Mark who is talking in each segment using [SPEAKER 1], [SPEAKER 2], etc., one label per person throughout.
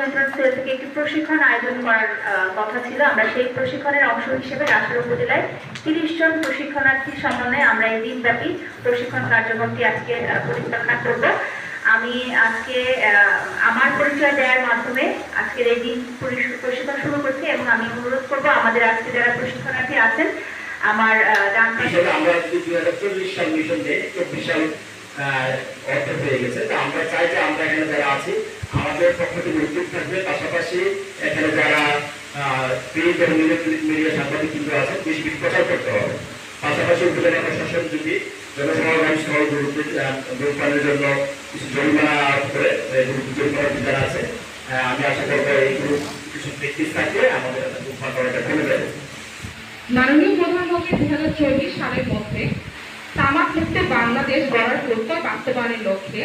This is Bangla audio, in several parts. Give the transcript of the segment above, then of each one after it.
[SPEAKER 1] নিয়ন্ত্রণ সেল থেকে একটি প্রশিক্ষণ আয়োজন করার কথা ছিল। আমরা সেই প্রশিক্ষণের অংশ হিসেবে রাজশাহী উপজেলায় তিরিশ জন প্রশিক্ষণার্থীর সমন্বয়ে আমরা এই দিনব্যাপী প্রশিক্ষণ কার্যক্রমটি আজকে পরিচালনা করব। আমি আজকে আমার পরিচয় দেওয়ার মাধ্যমে আজকের এই দিন প্রশিক্ষণ শুরু করছি এবং আমি অনুরোধ করব আমাদের আজকে যারা প্রশিক্ষণার্থী আছেন, আমার ডান পাশে
[SPEAKER 2] আমরা চল্লিশ সাল মিশন চব্বিশ সাল অর্থ হয়ে গেছে। আমরা চাই যে আমরা এখানে যারা আছি আমাদের পক্ষ থেকে উদ্যোগ থাকবে। পাশাপাশি এখানে যারা মিডিয়া সাংবাদিক কিন্তু আছেন, বেশি বেশি প্রচার করতে হবে। পাশাপাশি উপজেলা প্রশাসন যদি জন্য কিছু জরিমানা করে জরিমানা যারা আছে আমি আশা করব এই গ্রুপ কিছু প্র্যাকটিস থাকলে আমাদের গ্রুপ করাটা কমে যাবে
[SPEAKER 3] মাননীয় প্রধানমন্ত্রী দু হাজার চব্বিশ সালের মধ্যে তামাক মুক্ত বাংলাদেশ গড়ার প্রত্যয় বাস্তবায়নের লক্ষ্যে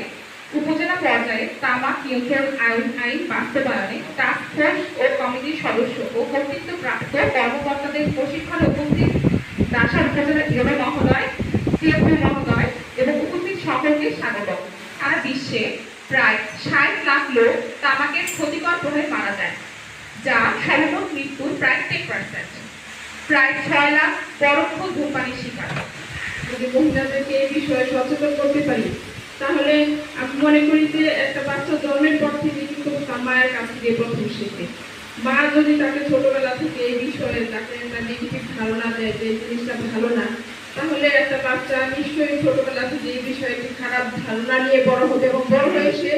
[SPEAKER 3] উপজেলা পর্যায়ে তামাক নিয়ন্ত্রণ আইন আইন, বাস্তবায়নে টাস্ক ফোর্স ও কমিটির সদস্য ও কর্তৃত্বপ্রাপ্ত কর্মকর্তাদের প্রশিক্ষণ উপস্থিত দাসার উপজেলা ইউনো মহোদয় সিএফও মহোদয় এবং উপস্থিত সকলকে স্বাগত। সারা বিশ্বে প্রায় ষাট লাখ লোক তামাকের ক্ষতিকর প্রভাবে মারা যায়, যা সর্বমোট মৃত্যুর প্রায় টেন পার্সেন্ট প্রায় ছয় লাখ পরোক্ষ ধূমপানির শিকার।
[SPEAKER 4] যদি মহিলাদেরকে এই বিষয়ে সচেতন করতে পারি তাহলে আমি মনে করি যে একটা বাচ্চা জন্মের পর থেকে কিন্তু তার মায়ের কাছ থেকে প্রথম শেখে। মা যদি তাকে ছোটবেলা থেকে এই বিষয়ে তাকে একটা নেগেটিভ ধারণা দেয় যে এই জিনিসটা ভালো না, তাহলে একটা বাচ্চা নিশ্চয়ই ছোটবেলা থেকে এই বিষয়ে একটি খারাপ ধারণা নিয়ে বড় হবে এবং বড় হয়ে সে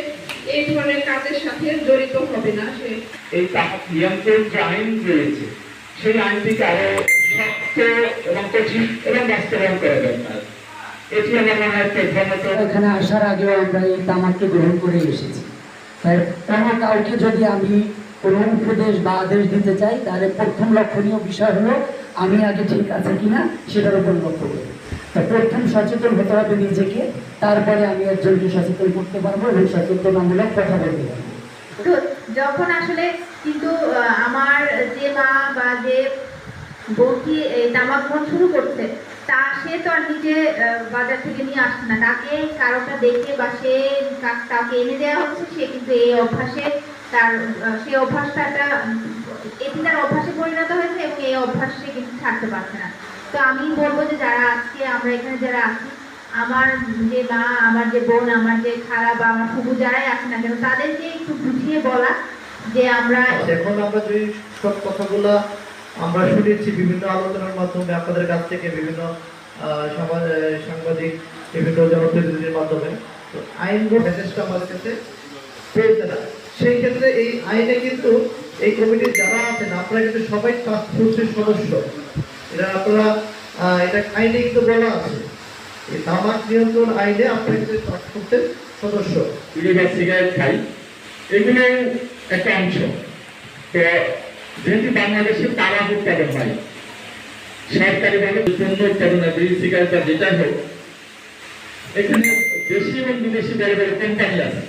[SPEAKER 4] এই ধরনের কাজের সাথে জড়িত হবে না সে।
[SPEAKER 5] এই নিয়ন্ত্রণ যে আইন রয়েছে, সেই আইনটিকে আরও শক্ত এবং কঠিন এবং বাস্তবায়ন করা দরকার।
[SPEAKER 6] এখানে আসার আগেও আমরা এই তামাককে গ্রহণ করে এসেছি। তাই কোনো কাউকে যদি আমি কোনো উপদেশ বা আদেশ দিতে চাই তাহলে প্রথম লক্ষণীয় বিষয় হলো আমি আগে ঠিক আছে কিনা সেটার উপর লক্ষ্য করি। তা প্রথম সচেতন হতে হবে নিজেকে তারপরে আমি একজনকে সচেতন করতে পারব এবং সচেতনামূলক কথা বলতে পারব।
[SPEAKER 1] তো যখন আসলে কিন্তু আহ, আমার যে মা বা যে বউটি এই তামাক শুরু করছে সে তো আর নিজে বাজার থেকে নিয়ে আসছে না। তাকে কারোটা দেখে বা সে তাকে এনে দেওয়া হচ্ছে, সে কিন্তু এই অভ্যাসে তার সেই অভ্যাসটা এটি তার অভ্যাসে পরিণত হয়েছে এবং এই অভ্যাস সে কিন্তু ছাড়তে পারছে না। তো আমি বলব যে যারা আজকে, আমরা এখানে যারা আছি, আমার যে মা, আমার যে বোন, আমার যে খালা বা আমার ফুবু যারাই আছে না কেন, তাদেরকে একটু বুঝিয়ে বলা যে আমরা
[SPEAKER 7] এখন আমরা যে সব কথাগুলো আমরা শুনেছি, বিভিন্ন আলোচনার মাধ্যমে, আপনাদের কাছ থেকে বিভিন্ন সমাজ- সাংবাদিক, বিভিন্ন জনপ্রতিনিধির মাধ্যমে। তো আইন মেসেজটা আমাদের কাছে পেয়েছে না সেই ক্ষেত্রে এই আইনে কিন্তু এই কমিটির যারা আছেন, আপনারা কিন্তু সবাই টাস্ক সদস্য। এটা আপনারা এটা আইনে কিন্তু বলা আছে। এই তামাক নিয়ন্ত্রণ আইনে আপনারা কিন্তু টাস্ক ফোর্সের সদস্য।
[SPEAKER 5] সিগারেট খাই। এগুলো একটা অংশ। যেহেতু বাংলাদেশে তামাক উৎপাদন হয় সরকারিভাবে পণ্য উৎপাদন হয় বিড়ি সিগারেট বা যেটা হোক এখানে দেশি এবং বিদেশি বড় বড় কোম্পানি আছে।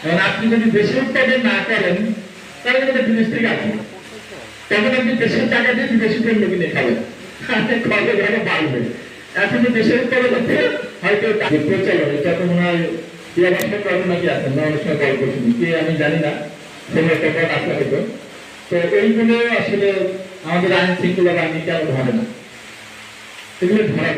[SPEAKER 5] কারণ আপনি যদি দেশে উৎপাদন না করেন, তাহলে কিন্তু বিদেশ থেকে আসবে তখন আপনি দেশের টাকা দিয়ে বিদেশি পণ্য কিনে খাবেন। খরচ ভালো বাড়বে এখন দেশের উৎপাদন হচ্ছে হয়তো প্রচলন এটা তো মনে হয় কি অবস্থা করে নাকি আছেন না অনেক গল্প শুনি কে আমি জানি না একটা পদ আসলে তো এইগুলো আসলে আমাদের আইন শৃঙ্খলা বাহিনী কেন ধরে না এগুলো ধরা